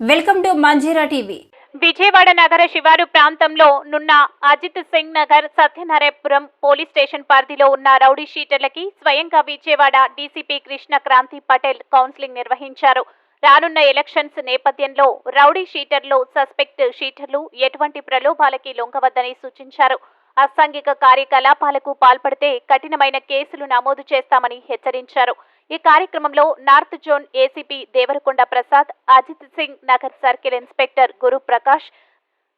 Welcome to Manjeera TV. Vijayawada నగర శివారు ప్రాంతంలో నున్న అజిత్ సింగ్ నగర్ సత్యనారాయణపురం పోలీస్ స్టేషన్ పరిధిలో ఉన్న రౌడీ షీటర్లకి స్వయంగా విజయవాడ డీసీపీ కృష్ణ క్రాంతి పటేల్ కౌన్సిలింగ్ నిర్వహించారు. రానున్న ఎలక్షన్స్ నేపథ్యంలో రౌడీ షీటర్లు సస్పెక్ట్ షీటర్లు ఎటువంటి ప్రలోభాలకి లొంగవద్దని సూచించారు. అసాంఘిక కార్యకలాపాలకు పాల్పడితే కఠినమైన కేసులు నమోదు చేస్తామని హెచ్చరించారు. ఈ కార్యక్రమంలో north zone ACP Devarakonda Prasad Ajit Singh Nagar circle inspector Guru Prakash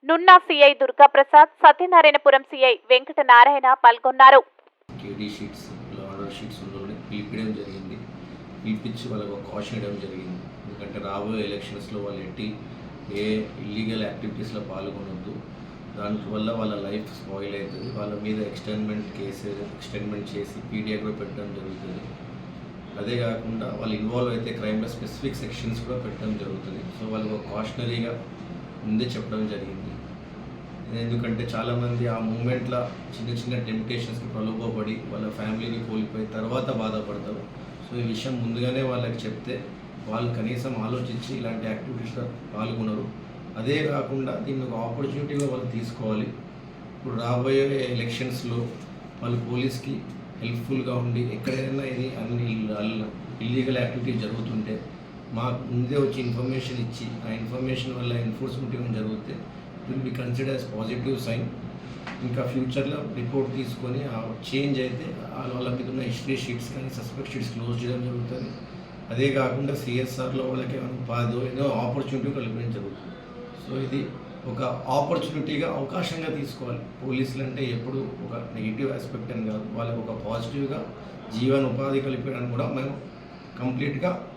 Nunna CI Durga Prasad Satyanarayanapuram CI Venkata Narayana పాల్గొన్నారు పిలిపించి వాళ్ళకు కాషన్ ఇవ్వడం జరిగింది. ఎందుకంటే రాబోయే ఎలక్షన్స్లో వాళ్ళు ఎట్టి ఏ ఇల్లీగల్ యాక్టివిటీస్లో పాల్గొనొద్దు. దానివల్ల వాళ్ళ లైఫ్ స్పాయిల్ అవుతుంది. వాళ్ళ మీద ఎక్స్టెండ్మెంట్ కేసు ఎక్స్టెండ్మెంట్ చేసి పీడిఐ కూడా పెట్టడం జరుగుతుంది. అదే కాకుండా వాళ్ళు ఇన్వాల్వ్ అయితే క్రైమ్లో స్పెసిఫిక్ సెక్షన్స్ కూడా పెట్టడం జరుగుతుంది. సో వాళ్ళు కాషనరీగా ముందే చెప్పడం జరిగింది. ఎందుకంటే చాలామంది ఆ మూమెంట్లో చిన్న చిన్న టెంప్టేషన్స్కి ప్రలోభపడి వాళ్ళ ఫ్యామిలీని కోల్పోయి తర్వాత బాధపడతారు. సో ఈ విషయం ముందుగానే వాళ్ళకి చెప్తే వాళ్ళు కనీసం ఆలోచించి ఇలాంటి యాక్టివిటీస్లో పాల్గొనరు. అదే కాకుండా దీన్ని ఒక ఆపర్చునిటీగా వాళ్ళు తీసుకోవాలి. ఇప్పుడు రాబోయే ఎలక్షన్స్లో వాళ్ళు పోలీస్కి హెల్ప్ఫుల్గా ఉండి ఎక్కడైనా ఇది అన్ని ఇల్లీగల్ యాక్టివిటీ జరుగుతుంటే మాకు ముందే వచ్చి ఇన్ఫర్మేషన్ ఇచ్చి ఆ ఇన్ఫర్మేషన్ వల్ల ఎన్ఫోర్స్మెంట్ ఏమైనా జరిగితే will be consider as positive sign ఇంకా ఫ్యూచర్లో రిపోర్ట్ తీసుకొని ఆ చేంజ్ అయితే వాళ్ళ వాళ్ళ మీద ఉన్న హిస్టరీ షీట్స్ కానీ సస్పెక్ట్ షీట్స్ క్లోజ్ చేయడం జరుగుతుంది. అదే కాకుండా సిఎస్ఆర్లో వాళ్ళకి ఏమైనా పాదో ఏదో ఆపర్చునిటీ కల్పించడం జరుగుతుంది. సో ఇది ఒక ఆపర్చునిటీగా అవకాశంగా తీసుకోవాలి. పోలీసులు అంటే ఎప్పుడు ఒక నెగిటివ్ ఆస్పెక్ట్ అని కాదు. వాళ్ళకి ఒక పాజిటివ్గా జీవన ఉపాధి కల్పించడానికి కూడా మేము కంప్లీట్గా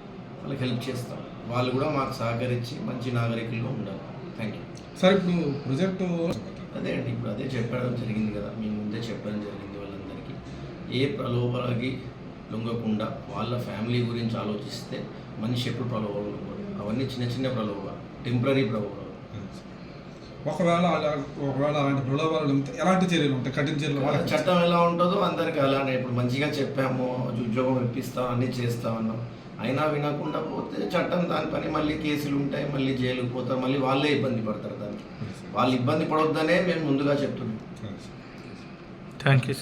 వాళ్ళకి హెల్ప్ చేస్తాం. వాళ్ళు కూడా మాకు సహకరించి మంచి నాగరికులుగా ఉండాలి. థ్యాంక్ యూ సార్ ఇప్పుడు ప్రొజెక్టు అదే అండి. ఇప్పుడు అదే చెప్పడం జరిగింది కదా. మీ ముందే చెప్పడం జరిగింది వాళ్ళందరికీ. ఏ ప్రలోభాలకి లొంగకుండా వాళ్ళ ఫ్యామిలీ గురించి ఆలోచిస్తే మనిషి ఎప్పుడు ప్రలోభాలు అవన్నీ చిన్న చిన్న ప్రలోభాలు. టెంపరీ ప్రలోభాలు. ఒకవేళ అలా ఒకవేళ అలాంటి ప్రలోభాలు ఉంటే ఎలాంటి చర్యలు ఉంటాయి? కఠిన చర్యలు వాళ్ళకి? చట్టం ఎలా ఉంటుందో అందరికి అలానే. ఇప్పుడు మంచిగా చెప్పాము ఉద్యోగం ఇప్పిస్తాం అన్నీ చేస్తామన్నాం అయినా వినకుండా పోతే చట్టం దాని పని మళ్ళీ కేసులు ఉంటాయి మళ్ళీ జైలుకి పోతారు మళ్ళీ వాళ్ళే ఇబ్బంది పడతారు దానికి వాళ్ళు ఇబ్బంది పడొద్దనే మేము ముందుగా చెప్తున్నాం. Thank you.